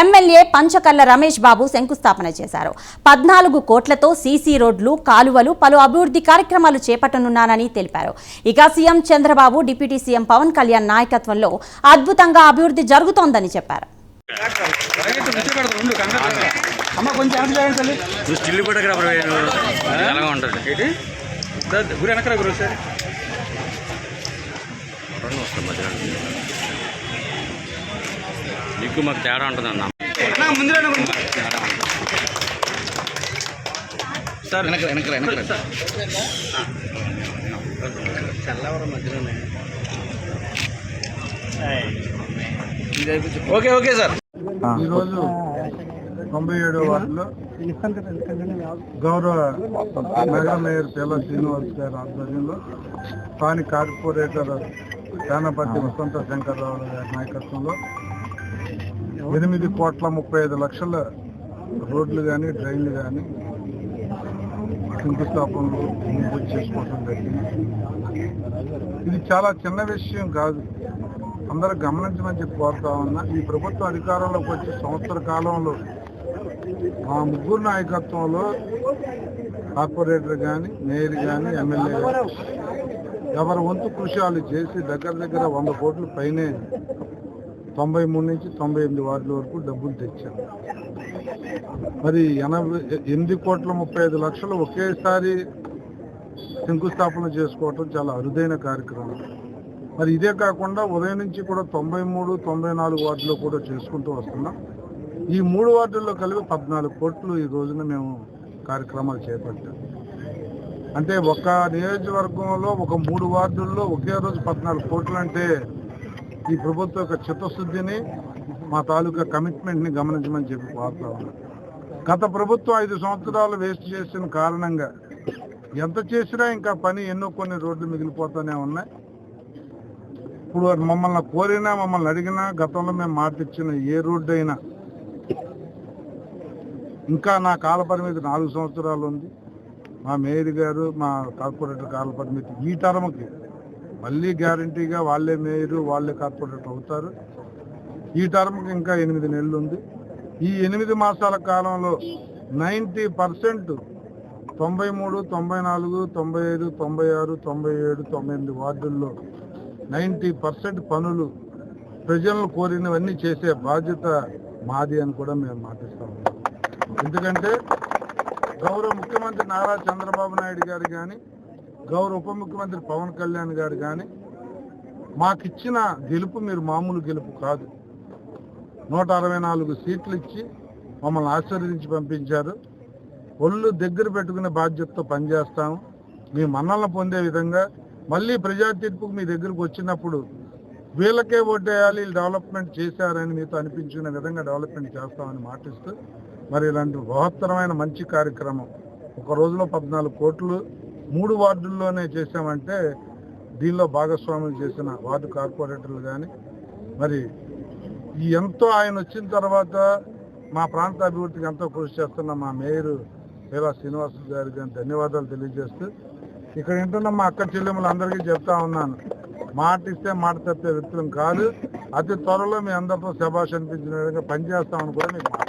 MLA Panchakarla Ramesh Babu శంకుస్థాపన చేశారు. పద్నాలుగు కోట్లతో సీసీ రోడ్లు కాలువలు పలు అభివృద్ధి కార్యక్రమాలు చేపట్టనున్నానని తెలిపారు. ఇక CM Chandrababu deputy CM Pawan Kalyan నాయకత్వంలో అద్భుతంగా అభివృద్ధి జరుగుతోందని చెప్పారు. గురి వెనకరా గురు సార్ రెండు వస్తాం మధ్యలో. నీకు మాకు తేడా ఉంటుంది అన్న. సార్ వెనక వెనక వెనక ఓకే ఓకే సార్. ఈరోజు తొంభై ఏడో వార్డులో గౌరవ నగర మేయర్ పేల శ్రీనివాస్ గారి ఆధ్వర్యంలో స్థానిక కార్పొరేటర్ దానపర్తి వసంత శంకర్రావు గారి నాయకత్వంలో ఎనిమిది కోట్ల ముప్పై ఐదు లక్షల రోడ్లు కానీ డ్రైన్లు కానీ శంకుస్థాపనలు పూర్తి చేసుకోవడం జరిగింది. ఇది చాలా చిన్న విషయం కాదు. అందరూ గమనించమని చెప్పి కోరుతా ఉన్నా ఈ ప్రభుత్వ అధికారంలోకి వచ్చి సంవత్సర కాలంలో మా ముగ్గురు నాయకత్వంలో కార్పొరేటర్ కానీ మేయర్ కానీ ఎమ్మెల్యే ఎవరి వంతు కృషి చేసి దగ్గర దగ్గర వంద కోట్ల పైనే తొంభై మూడు నుంచి తొంభై ఎనిమిది వార్డుల వరకు డబ్బులు తెచ్చాం మరి ఎనభై ఎనిమిది కోట్ల ముప్పై ఐదు లక్షలు ఒకేసారి శంకుస్థాపన చేసుకోవటం చాలా అరుదైన కార్యక్రమం. మరి ఇదే కాకుండా ఉదయం నుంచి కూడా తొంభై మూడు తొంభై నాలుగు వార్డులో కూడా చేసుకుంటూ వస్తున్నాం. ఈ మూడు వార్డుల్లో కలిపి పద్నాలుగు కోట్లు ఈ రోజున మేము కార్యక్రమాలు చేపట్టాం. అంటే ఒక నియోజకవర్గంలో ఒక మూడు వార్డుల్లో ఒకే రోజు పద్నాలుగు కోట్లు అంటే ఈ ప్రభుత్వం యొక్క చిత్తశుద్ధిని మా తాలూకా కమిట్మెంట్ని గమనించమని చెప్పి కోరుతా గత ప్రభుత్వం ఐదు సంవత్సరాలు వేస్ట్ చేసిన కారణంగా ఎంత చేసినా ఇంకా పని ఎన్నో కొన్ని రోడ్లు మిగిలిపోతూనే ఉన్నాయి. ఇప్పుడు మమ్మల్ని కోరినా మమ్మల్ని అడిగినా గతంలో మేము మాటిచ్చిన ఏ రోడ్డు అయినా ఇంకా నా కాల పరిమితి నాలుగు సంవత్సరాలు ఉంది. మా మేయర్ గారు మా కార్పొరేటర్ కాల పరిమితి ఈ తరముకి మళ్ళీ గ్యారంటీగా వాళ్ళే మేయర్ వాళ్ళే కార్పొరేటర్ అవుతారు. ఈ టర్మ్కి ఇంకా ఎనిమిది నెలలు ఉంది ఈ ఎనిమిది మాసాల కాలంలో నైంటీ పర్సెంట్ తొంభై మూడు తొంభై నాలుగు తొంభై ఐదు తొంభై ఆరు తొంభై ఏడు తొంభై ఎనిమిది వార్డుల్లో నైంటీ పర్సెంట్ పనులు ప్రజలను కోరినవన్నీ చేసే బాధ్యత మాది అని కూడా మేము మాటిస్తాం. ఎందుకంటే గౌరవ ముఖ్యమంత్రి నారా చంద్రబాబు నాయుడు గారు కానీ గౌరవ ఉప ముఖ్యమంత్రి పవన్ కళ్యాణ్ గారు కానీ మాకిచ్చిన గెలుపు మీరు మామూలు గెలుపు కాదు. నూట అరవై నాలుగు సీట్లు ఇచ్చి మమ్మల్ని ఆశీర్వదించి పంపించారు. ఒళ్ళు దగ్గర పెట్టుకునే బాధ్యతతో పనిచేస్తాము. మీ మన్నలను పొందే విధంగా మళ్ళీ ప్రజా తీర్పుకు మీ దగ్గరకు వచ్చినప్పుడు వీళ్ళకే ఓటేయాలి డెవలప్మెంట్ చేశారని మీతో అనిపించిన విధంగా డెవలప్మెంట్ చేస్తామని మాటిస్తూ మరి ఇలాంటి బృహత్తరమైన మంచి కార్యక్రమం ఒక రోజులో పద్నాలుగు కోట్లు మూడు వార్డుల్లోనే చేశామంటే దీనిలో భాగస్వాములు చేసిన వార్డు కార్పొరేటర్లు కానీ మరి ఈ ఎంతో ఆయన వచ్చిన తర్వాత మా ప్రాంత అభివృద్ధికి ఎంతో కృషి చేస్తున్న మా మేయర్ పేరా శ్రీనివాసు గారికి కానీ ధన్యవాదాలు తెలియజేస్తూ ఇక్కడ వింటున్న మా అక్క చెల్లెములు అందరికీ చెప్తా ఉన్నాను. మాట ఇస్తే మాట తప్పే వ్యక్తులం కాదు. అతి త్వరలో మీ అందరితో శభాష్ అనిపించిన విధంగా పనిచేస్తామని కూడా మీకు మాట